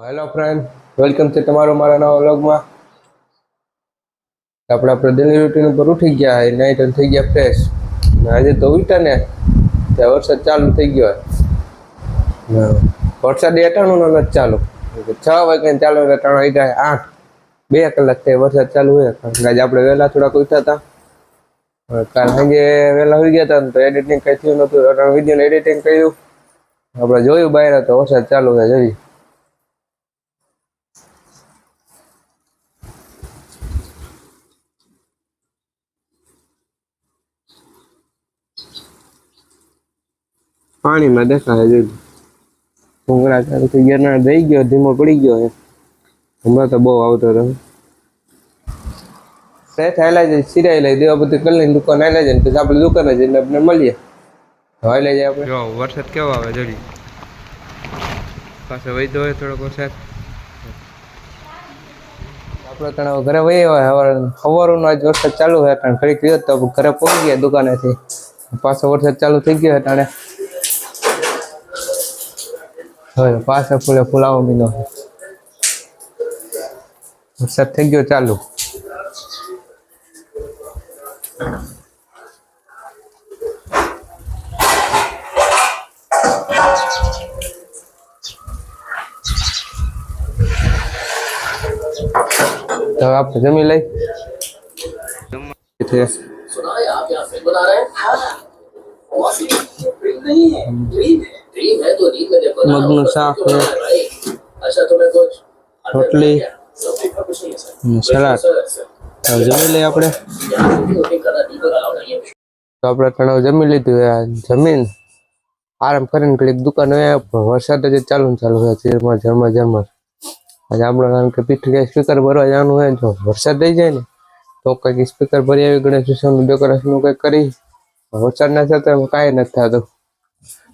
Hello friend welcome છે તમારો મારા નવા વ્લોગમાં. આપણે ડેલી રૂટીન ઉપર ઉઠી ગયા હોય નાઈટ થઈ ગયા ફ્રેશ આજે તો ઉઠ્યા ને, ત્યાં વરસાદ ચાલુ થઈ ગયો હોય વરસાદ અટાણું નથી ચાલુ. છ વાગે ચાલુ એટલે આવી વાગ્યા આઠ. બે કલાક થઈ વરસાદ ચાલુ હોય. આજે આપણે વહેલા થોડાક ઉઠ્યા હતા. કાલ સાંજે વહેલા હોઈ ગયા હતા તો એડિટિંગ કંઈ થયું નહોતું. વિડીયોનું એડિટિંગ કર્યું. આપણે જોયું બહાર તો વરસાદ ચાલુ થાય જોયું પાણીમાં દેખાય જોઈ ભૂંગળા ચાલુ થઈ ગિરનાર દઈ ગયો ધીમો પડી ગયો છે. હમણાં તો બહુ આવતો હતો સેટ હાલા જાય સિરાઈ લઈ દેવા બધી કરી દુકાન હાલા જાય પછી આપણે દુકાને જઈને આપણે મળીએ. હાલે જાય આપણે. જો વરસાદ કેવો આવે જોડી પાસે વૈધો હોય થોડોક વરસાદ. આપણે તણાવ ઘરે વહી હોય હવાર સવારનો આજ વરસાદ ચાલુ હોય કારણ ઘડીક રહ્યો તો ઘરે પહોંચી ગયા દુકાનેથી. પાછો વરસાદ ચાલુ થઈ ગયો એટલે હવે પાછા ફૂલે ફૂલાવો મીનો વરસાદ થઈ ગયો ચાલુ તો આપણે જમી લઈ सुना है आप यहाँ फिल्म बना रहे हैं हाँ कौन सी फिल्म नहीं है મગનું શાક રોટલી. સલાડ. જમી લઈએ આપણે. તો આપણે તણાવ જમી લીધું જમીન આરામ કરીને કડીક દુકાન વરસાદ જ ચાલુ ને ચાલુ હોય ઝરમર ઝરમર ઝરમર. આજે આપણે કારણ કે પીઠ સ્પીકર ભરવા જવાનું હોય જો વરસાદ થઈ જાય ને તો કંઈક સ્પીકર ભરી આવી ગણેશ વિસર્જનનું ડેકોરેશનનું કંઈક કરી. વરસાદના સાથે કાંઈ નથી થતું.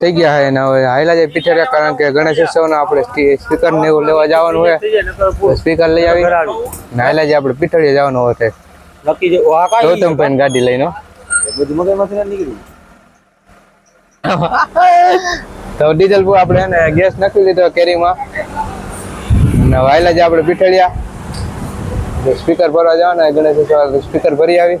થઈ ગયા છે ને હવે હાઈલા જાય પીઠેરા કારણ કે ગણેશ ઉત્સવ આપણે સ્પીકર ને એવું લેવા જવાનું હોય સ્પીકર લઈ આવી ને હાઈલા જાય આપણે પીઠળીએ જવાનું હોય છે નક્કી જે આ કાંઈ ગૌતમ ભાઈ ગાડી લઈને હો. બધું મગજમાંથી નથી નીકળ્યું તો ડીઝલ પર આપણે એને ગેસ નાખી દીધો કેરીમાં ને વાયલા જે આપણે પીઠળિયા સ્પીકર ભરવા જવાના ગણેશ ઉત્સવ સ્પીકર ભરી આવી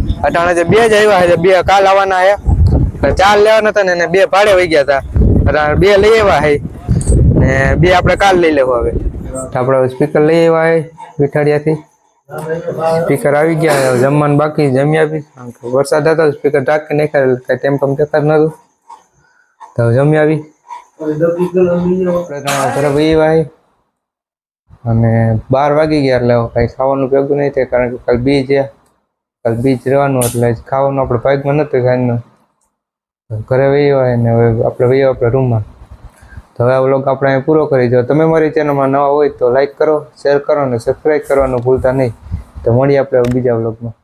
અટાણે જે બે જ આવ્યા છે, બે કાલ આવવાના આવ્યા ચાર લેવાના હતા ને એને બે ભાડે વહી ગયા હતા. અટાણે બે લઈ આવ્યા હે ને બે આપણે કાલ લઈ લેવું હવે. આપણે સ્પીકર લઈ આવ્યા હે વિઠાડિયાથી સ્પીકર આવી ગયા જમવાનું બાકી જમી આપી. કારણ કે વરસાદ હતો સ્પીકર ઢાંકી નાખ્યા કઈ ટેમ ટમ દેખાત નતું તો જમી બી ઘરે અને બાર વાગી ગયા એટલે કઈ ખાવાનું ભેગું નહીં થાય, કારણ કે કાલ બી છે. કાલ બીજ રહેવાનું એટલે ખાવાનું આપણે ભાગમાં નતું ખાવાનું. ઘરે વહી હોય ને હવે આપણે વહી આપણે રૂમમાં તો હવે આ વ્લોગ આપણે અહીં પૂરો કરી જો તમે મારી ચેનલમાં નવા હોય તો લાઈક કરો શેર કરો અને સબસ્ક્રાઈબ કરવાનું ભૂલતા નહીં. તો મળીએ આપણે બીજા વ્લોગમાં